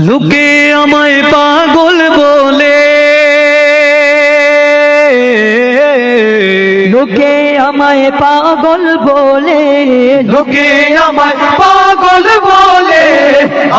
লোকে আমায় পাগল বলে। লোকে আমায় পাগল বলে। লোকে আমায় পাগল বলে।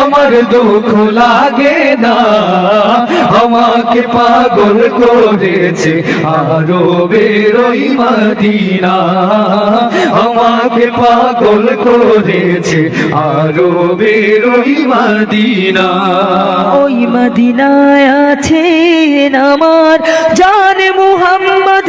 আমার দুঃখ লাগে না। আমাকে পাগল করেছে আরও বেরোই মাদিনা। আমাকে পাগল করেছে আরও বেরোই মাদিনা। ওই মদিনায় আছেন আমার জান মুহাম্মদ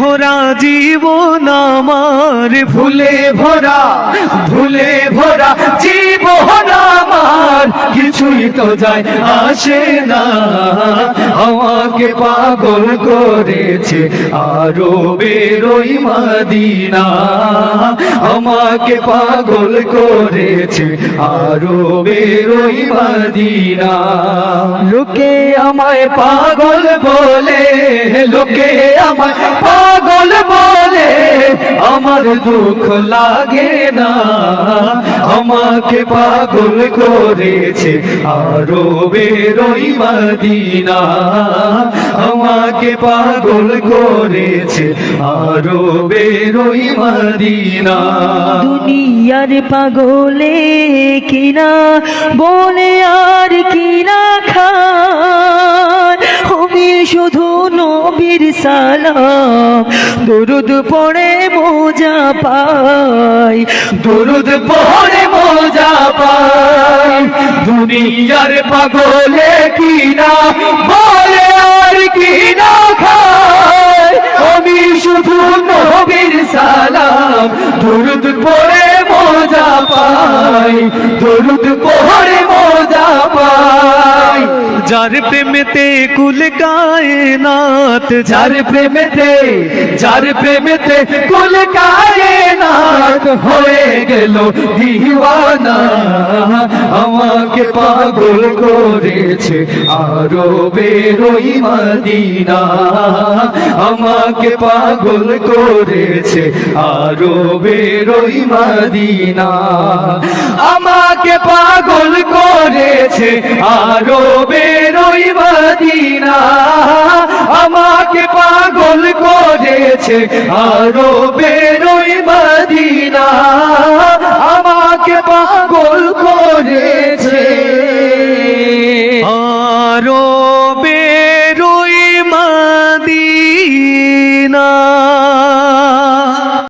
ভরা জীবন আমার ভুলে ভরা ভুলে ভরা জীবন আমার। কিছুই তো যায় আসে না, আমাকে পাগল করেছে আরও বেরোই মাদিনা। আমাকে পাগল করেছে আরও বেরোই মাদিনা। লোকে আমায় পাগল বলে, লোকে আমায় আমার দুঃখ লাগে না। আমাকে পাগল করেছে আরও বেরোই মদিনা। আমাকে পাগল করেছে আরও বেরোই মদিনা। দুনিয়ার পাগলে কিনা, বলে আর কিনা খান নবীর সালাম। দরুদ পড়ে মোজা পাই। দরুদ পড়ে মজা পাই। দুনিয়ার পাগলে কিনা, বলে আর কিনা খায়। আমি শুধু নবীর সালাম। দরুদ পড়ে মজা পাই। যার প্রেমেতে কুল কায়নাত যার প্রেমেতে যার প্রেমেতে কুল কায়নাত হয়ে গেল দিওয়ানা। আমাকে পাগল করেছে আরও বেরোই মদিনা। আমাকে পাগল করেছে আরও বেরোই মদিনা। আমাকে পাগল করেছে আরও বেরোই ওই দিনা আমাকে পাগল করেছে। আরও বেরোই দিনা আমাকে পাগল করেছে। আরও